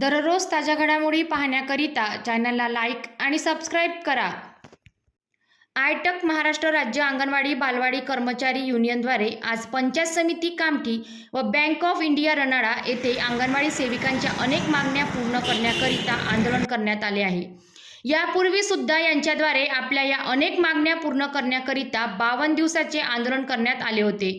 दररोज ताज्या घडामोडी पाहण्याकरिता चॅनलला लाईक आणि सबस्क्राईब करा. आयटक महाराष्ट्र राज्य अंगणवाडी बालवाडी कर्मचारी युनियनद्वारे आज पंचायत समिती कामठी व बँक ऑफ इंडिया रनाडा येथे अंगणवाडी सेविकांच्या अनेक मागण्या पूर्ण करण्याकरिता आंदोलन करण्यात आले आहे. यापूर्वी सुद्धा यांच्याद्वारे आपल्या या अनेक मागण्या पूर्ण करण्याकरिता बावन्न दिवसाचे आंदोलन करण्यात आले होते.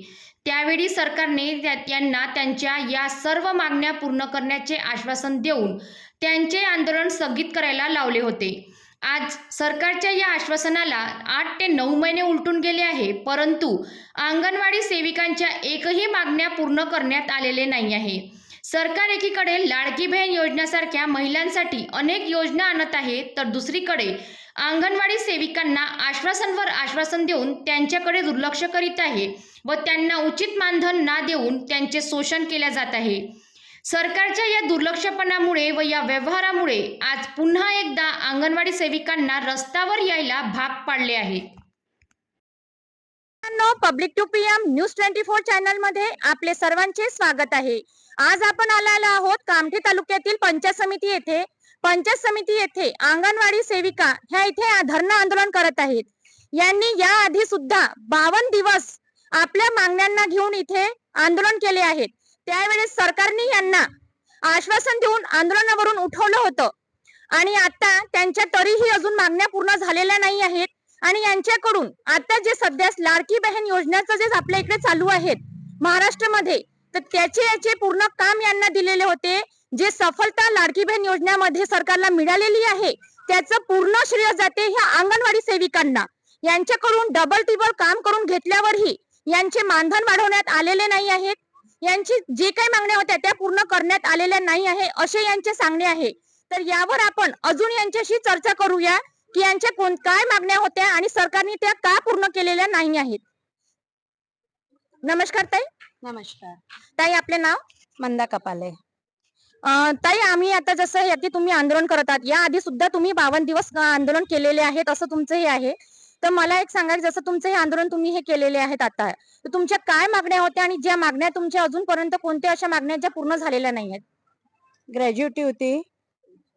त्यावेळी सरकारने त्या- त्यांना त्यांच्या या सर्व मागण्या पूर्ण करण्याचे आश्वासन देऊन त्यांचे आंदोलन स्थगित करायला लावले होते. आज सरकारच्या या आश्वासनाला आठ ते नऊ महिने उलटून गेले आहे परंतु अंगणवाडी सेविकांच्या एकही मागण्या पूर्ण करण्यात आलेले नाही आहे. सरकार एकीकडे लाडकी बहीण योजनेसारख्या महिलांसाठी अनेक योजना आणत आहे तर दुसरीकडे अंगणवाडी सेविकांना आश्वासनवर आश्वासन देऊन त्यांच्याकडे दुर्लक्ष करीत आहे व त्यांना उचित मानधन ना देऊन त्यांचे शोषण केले जात आहे. सरकारच्या या दुर्लक्षपणामुळे व या व्यवहारामुळे आज पुन्हा एकदा अंगणवाडी सेविकांना रस्त्यावर यायला भाग पाडले आहे. Public to P M news twenty four चॅनलमध्ये आपले सर्वांचे स्वागत आहे. आज आपण आलेलो आहोत कामठी तालुक्यातील पंचायत समिती येथे. पंचायत समिती येथे अंगणवाडी सेविका ह्या इथे धरणं आंदोलन करत आहेत. यांनी या आधी सुद्धा बावन दिवस आपल्या मागण्यांना घेऊन इथे आंदोलन केले आहेत. त्यावेळेस सरकारने यांना आश्वासन देऊन आंदोलनावरून उठवलं होतं. आणि आता त्यांच्या तरीही अजून मागण्या पूर्ण झालेल्या नाही आहेत. आणि यांच्याकडून आता जे सध्या लाडकी बहीण योजनेचं जे आपल्या इकडे चालू आहेत महाराष्ट्रामध्ये तर त्याचे याचे पूर्ण काम यांना दिलेले होते. जे सफलता लाडकी बहीण योजनेमध्ये सरकारला मिळालेली आहे त्याचं पूर्ण श्रेय जाते ह्या अंगणवाडी सेविकांना. यांच्याकडून डबल टिबल काम करून घेतल्यावरही यांचे मानधन वाढवण्यात आलेले नाही आहेत यांची जे काही मागण्या होत्या त्या पूर्ण करण्यात आलेल्या नाही आहे असे यांचे सांगणे आहे. तर यावर आपण अजून यांच्याशी चर्चा करूया की यांच्या कोण काय मागण्या होत्या आणि सरकारने त्या का पूर्ण केलेल्या नाही आहेत. नमस्कार ताई. नमस्कार. ताई आपले नाव? मंदा कपाले. ताई आम्ही आता जसं यादी तुम्ही आंदोलन करत आहात या आधी सुद्धा तुम्ही बावन्न दिवस आंदोलन केलेले आहेत असं तुमचं हे आहे. तर मला एक सांगा जसं तुमचं हे आंदोलन तुम्ही हे केलेले आहेत आता तर तुमच्या काय मागण्या होत्या आणि ज्या मागण्या तुमच्या अजूनपर्यंत कोणत्या अशा मागण्या ज्या पूर्ण झालेल्या नाही आहेत ग्रॅज्युटी होती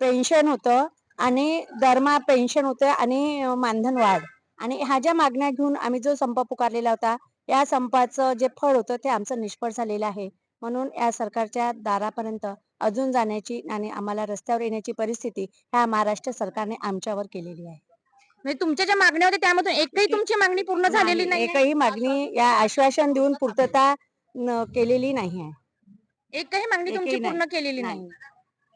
पेन्शन होतं आणि दरमा पेन्शन होतं आणि मानधन वाढ. आणि ह्या ज्या मागण्या घेऊन आम्ही जो संप पुकारलेला होता या संपाचं जे फळ होतं ते आमचं निष्फळ झालेलं आहे. म्हणून या सरकारच्या दारापर्यंत अजून जाण्याची आणि आम्हाला रस्त्यावर येण्याची परिस्थिती ह्या महाराष्ट्र सरकारने आमच्यावर केलेली आहे म्हणजे तुमच्या ज्या मागण्या होत्या त्यामधून एकही तुमची मागणी पूर्ण झालेली नाही? एकही मागणी या आश्वासन देऊन पूर्तता न- केलेली नाही आहे एकही मागणी तुमची नाही. पूर्ण केलेली नाही. नाही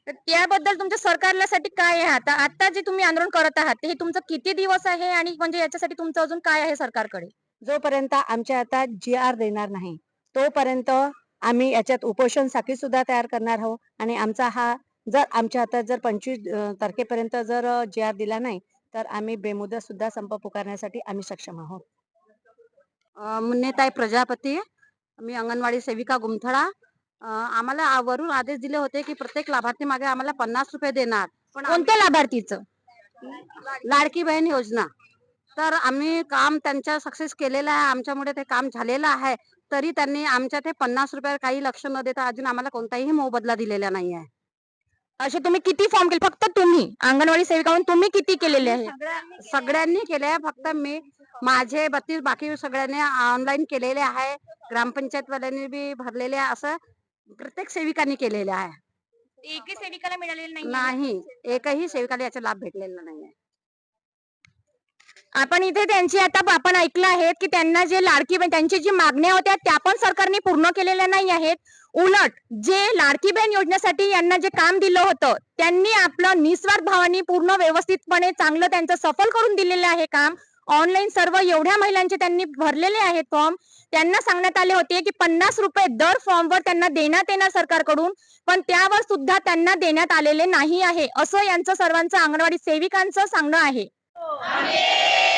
तर त्याबद्दल तुमच्या सरकारसाठी काय आहे आता आता जे तुम्ही आंदोलन करत आहात ते हे तुमचं किती दिवस आहे आणि म्हणजे याच्यासाठी तुमचं अजून काय आहे सरकारकडे जोपर्यंत आमच्या हातात जी आर देणार नाही तोपर्यंत आम्ही याच्यात उपोषण साखळी सुद्धा तयार करणार आहोत. आणि आमचा हा जर आमच्या हातात जर पंचवीस तारखेपर्यंत जर जी आर दिला नाही तर आम्ही बेमुदत सुद्धा संप पुकारण्यासाठी आम्ही सक्षम आहोत. मुन्नेताई प्रजापती मी अंगणवाडी सेविका गुमथळा. आम्हाला वरून आदेश दिले होते की प्रत्येक लाभार्थी मागे आम्हाला पन्नास रुपये देणार. पण कोणत्या लाभार्थीचं? लाडकी बहीण योजना. तर आम्ही काम त्यांच्या सक्सेस केलेलं आहे. आमच्यामुळे ते काम झालेलं आहे. तरी त्यांनी आमच्या ते पन्नास रुपये काही लक्ष न देता अजून आम्हाला कोणताही मोबदला दिलेला नाही आहे. असे तुम्ही किती फॉर्म केले? फक्त तुम्ही. अंगणवाडी सेविका म्हणून तुम्ही किती केलेले आहे? सगळ्या- सगळ्यांनी केले आहे. फक्त मी माझे बत्तीस बाकी सगळ्यांनी ऑनलाईन केलेले आहे. ग्रामपंचायत वाल्यांनी बी भरलेले आहे. असं प्रत्येक सेविकांनी केलेले आहे. एकही सेविकाला मिळालेले नाही नाही. एकही सेविकाला याचा लाभ भेटलेला नाही आहे आपण इथे त्यांची आता आपण ऐकलं आहे की त्यांना जे लाडकी बहीण त्यांची जी मागण्या होत्या त्या पण सरकारने पूर्ण केलेल्या नाही आहेत. उलट जे लाडकी बहीण योजनेसाठी यांना जे काम दिलं होतं त्यांनी आपलं निस्वार्थ भावानी पूर्ण व्यवस्थितपणे चांगलं त्यांचं सफल करून दिलेलं आहे काम. ऑनलाईन सर्व एवढ्या महिलांचे त्यांनी भरलेले आहेत फॉर्म. त्यांना सांगण्यात आले होते की पन्नास रुपये दर फॉर्मवर त्यांना देण्यात येणार सरकारकडून पण त्यावर सुद्धा त्यांना देण्यात आलेले नाही आहे. असं यांचं सर्वांचं अंगणवाडी सेविकांचं सांगणं आहे. Amém!